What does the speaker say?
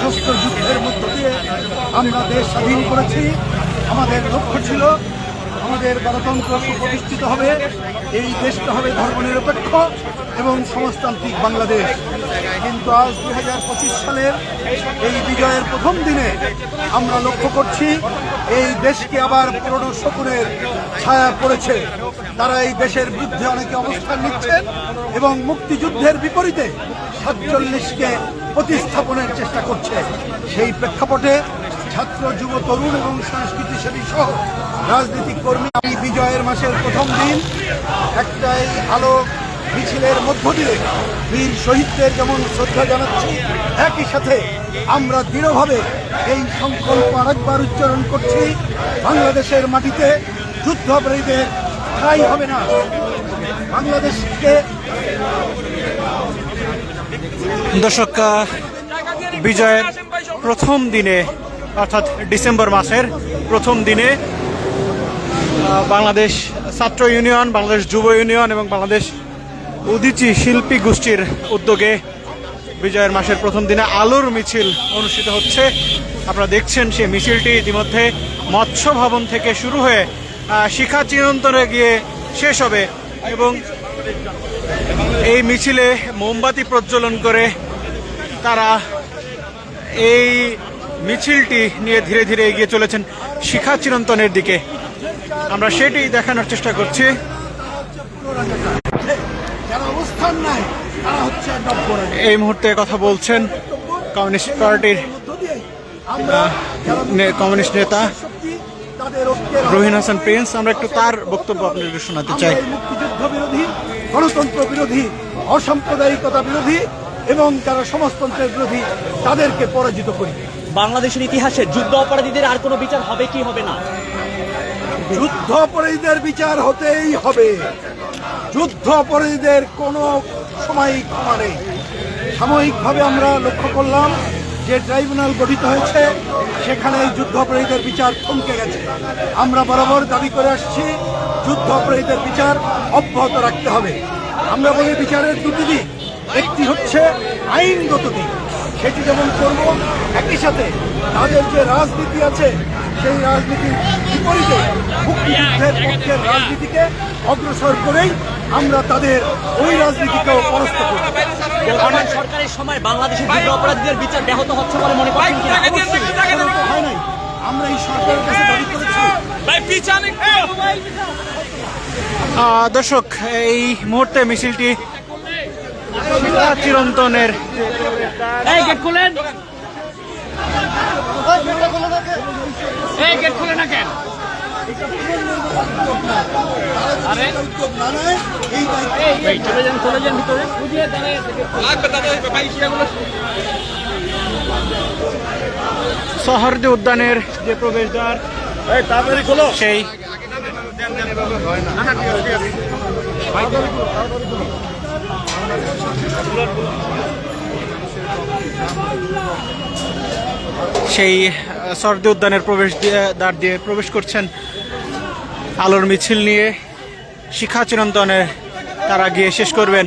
সশস্ত্র যুদ্ধের মধ্য দিয়ে আমরা দেশ স্বাধীন করেছি। আমাদের লক্ষ্য ছিল আমাদের গণতন্ত্র সুপ্রতিষ্ঠিত হবে। এই দেশটা হবে ধর্মনিরপেক্ষ এবং সমাজতান্ত্রিক বাংলাদেশ। কিন্তু আজ দু হাজার পঁচিশ সালের এই বিজয়ের প্রথম দিনে আমরা লক্ষ্য করছি, এই দেশকে আবার পুরনো শকুনের ছায়া পড়েছে। তারা এই দেশের বিরুদ্ধে অনেকে অবস্থান নিচ্ছেন এবং মুক্তিযুদ্ধের বিপরীতে সাতচল্লিশকে প্রতিস্থাপনের চেষ্টা করছে। সেই প্রেক্ষাপটে ছাত্র, যুব, তরুণ এবং সংস্কৃতি সেবী সহ রাজনৈতিক কর্মী। এই বিজয়ের মাসের প্রথম দিন একটা এই আলো মিছিলের মধ্য দিয়ে বীর শহীদদের যেমন শ্রদ্ধা জানাচ্ছি, একই সাথে আমরা দৃঢ়ভাবে এই সংকল্প আরেকবার উচ্চারণ করছি, বাংলাদেশের মাটিতে যুদ্ধাপরাধীদের ঠাই হবে না। বাংলাদেশকে দর্শক বিজয়ের প্রথম দিনে অর্থাৎ ডিসেম্বর মাসের প্রথম দিনে বাংলাদেশ ছাত্র ইউনিয়ন, বাংলাদেশ যুব ইউনিয়ন এবং বাংলাদেশ উদিচি শিল্পী গোষ্ঠীর উদ্যোগে বিজয়ের মাসের প্রথম দিনে আলোর মিছিল অনুষ্ঠিত হচ্ছে। আপনারা দেখছেন সেই মিছিলটি ইতিমধ্যে মৎস্য ভবন থেকে শুরু হয়ে শিখা চিরন্তনে গিয়ে শেষ হবে এবং এই মিছিলে মোমবাতি প্রজ্বলন করে তারা এই মিছিলটি নিয়ে ধীরে ধীরে এগিয়ে চলেছেন শিখা চিরন্তনের দিকে। আমরা সেটি দেখানোর চেষ্টা করছি। এই মুহূর্তে কথা বলছেন কমিউনিস্ট পার্টির কমিউনিস্ট নেতা রহিন হাসান প্রিন্স। আমরা একটু তার বক্তব্য আপনাদের শোনাতে চাই। মুক্তিযুদ্ধ বিরোধী, গণতন্ত্র বিরোধী, অসাম্প্রদায়িকতা বিরোধী এবং যারা সমাজতন্ত্রের বিরোধী, তাদেরকে পরাজিত করি। বাংলাদেশের ইতিহাসে যুদ্ধ অপরাধীদের আর কোনো বিচার হবে কি হবে না? যুদ্ধ অপরাধীদের বিচার হতেই হবে। যুদ্ধ অপরাধীদের কোনো সময় ক্ষমা নেই। সাময়িকভাবে আমরা লক্ষ্য করলাম যে ট্রাইব্যুনাল গঠিত হয়েছে, সেখানে যুদ্ধ অপরাধীদের বিচার থমকে গেছে। আমরা বরাবর দাবি করে আসছি, যুদ্ধ অপরাধীদের বিচার অব্যাহত রাখতে হবে। আমরা বলি বিচারের দুটি দিক। একটি হচ্ছে আইনগত দিক। সেটি যেমন করব একই সাথে তাদের যে রাজনীতি আছে সেই রাজনীতির বিপরীতে মুক্তিযুদ্ধের পক্ষের রাজনীতিকে অগ্রসর করেই আমরা তাদের ওই রাজনীতিকেও পরাস্ত করব। বর্তমান সরকারের সময় বাংলাদেশের যুদ্ধ অপরাধীদের বিচার ব্যাহত হচ্ছে বলে মনে তো হয় নাই। আমরা এই সরকারের কাছে দাবি করেছি। দর্শক এই মুহূর্তে মিছিলটি চিরন্তনের এই গেট খুলেন। এই গেট খুলে না কেন? না নেয় এই দায়িত্ব এই চলে যান চলে যান ভিতরে। বুঝিয়ে দাঁড়িয়ে উদ্যানের যে প্রবেশদ্বার সেই। সেই সরদি উদ্যানের প্রবেশ দিয়ে, দ্বার দিয়ে প্রবেশ করছেন আলোর মিছিল নিয়ে। শিখা চিরন্তনে তারা গিয়ে শেষ করবেন।